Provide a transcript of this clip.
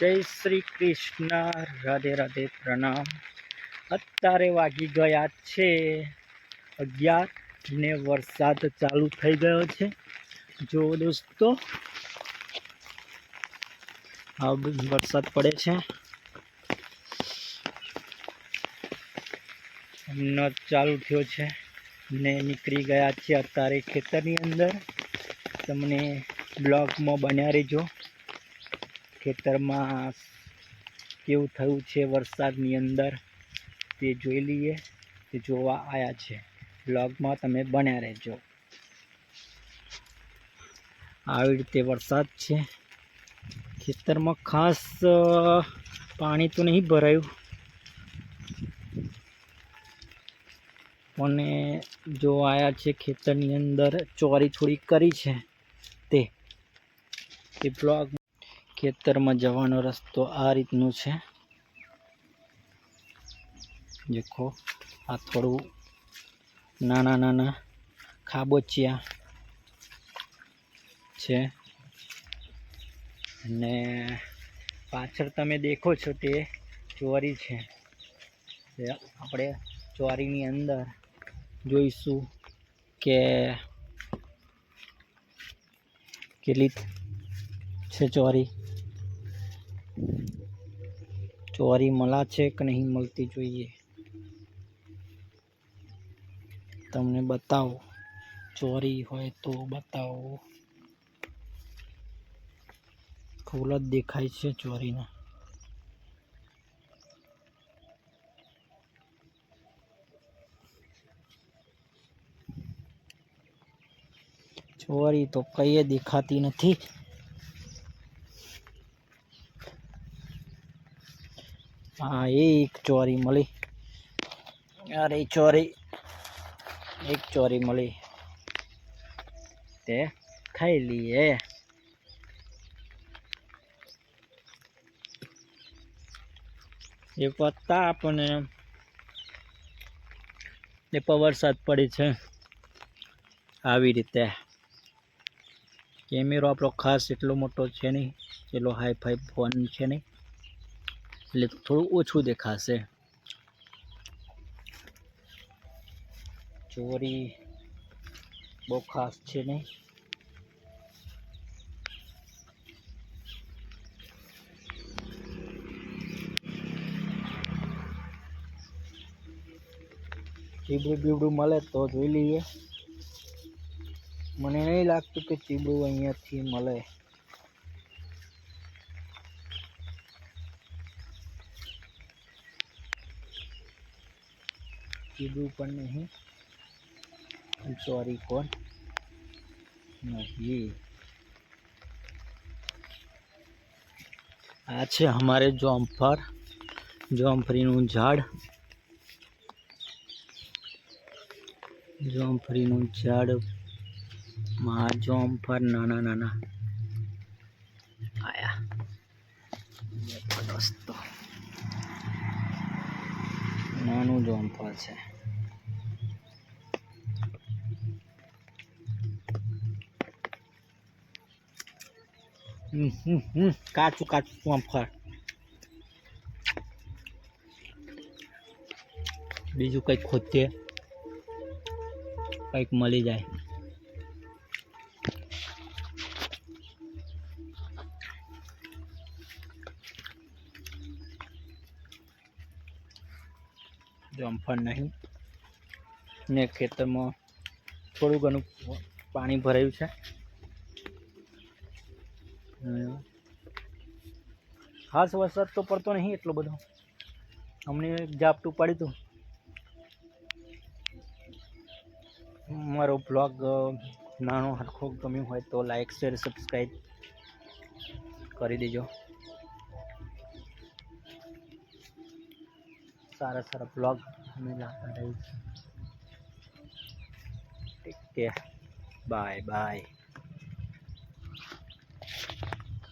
જય શ્રી કૃષ્ણ. રાધે રાધે પ્રણામ. અત્યારે વાગી ગયા છે અગિયાર ને વરસાદ ચાલુ થઈ ગયો છે. જો દોસ્તો, હા, વરસાદ પડે છે. હમણાં ચાલુ થયો છે ને નીકળી ગયા છે અત્યારે ખેતરની અંદર. તમને બ્લોગમાં બન્યા રહેજો. ખેતરમાં કેવું થયું છે વરસાદની અંદર તે જોઈ લઈએ, તે જોવા આવ્યા છે. બ્લોગમાં તમે બન્યા રહેજો. આવી રીતે વરસાદ છે. ખેતરમાં ખાસ પાણી તો નહીં ભરાયું. પણ જો આયા છે ખેતરની અંદર ચોરી થોડી કરી છે તે તે બ્લોગ ખેતરમાં જવાનો રસ્તો આ રીતનું છે. દેખો, આ થોડું નાના નાના ખાબોચિયા છે. અને પાછળ તમે દેખો છો તે ચોરી છે. આપણે ચોરીની અંદર જોઈશું કે કેટલી છે ચોરી. ચોરી મળા છે કે નહીં મળતી જોઈએ? તમને બતાવો. ચોરી હોય તો બતાવો. ફૂલ જ દેખાય છે ચોરીના. ચોરી તો કઈએ દેખાતી નથી. હા એક ચોરી મળી. અરે ચોરી. એક ચોરી મળી. તે ખાઈ લઈએ. એ પત્તા આપણને એ પર વરસાદ પડે છે. આવી રીતે. કેમેરો આપણો ખાસ એટલો મોટો છે નહીં. એટલો હાઈ ફાઈ ફોન છે નહીં. એટલે થોડું ઓછું દેખાશે. ચોરી બહુ ખાસ છે નહીં. ચીબડું બીબડું મળે તો જોઈ લઈએ. મને નહીં લાગતું કે ચીબડું અહીંયાથી મળે. ચીબડું પણ નહીં. સોરી કોણ? નહીં. આ છે અમારે જોમફર. જોમફરીનું ઝાડ. જોમફરીનું ઝાડ. માં જોમફર, નાના નાના. આયા. દોસ્તો નાનું જોમફળ છે. કાચું કાચું જોમફળ બીજું કંઈક ખોદીએ. કંઈક મળી જાય. જમફળ નહીં. ને ખેતરમાં થોડું ઘણું પાણી ભરાયું છે. ખાસ વરસાદ તો પડતો નહીં એટલો બધો. અમને ઝાપટું પડ્યું હતું. મારો બ્લોગ નાનો હરખો ગમ્યો હોય તો લાઈક શેર સબસ્ક્રાઈબ કરી દેજો. સારા સારા બ્લોગ અમે લાવતા રહીશું ઠીક કેર બાય બાય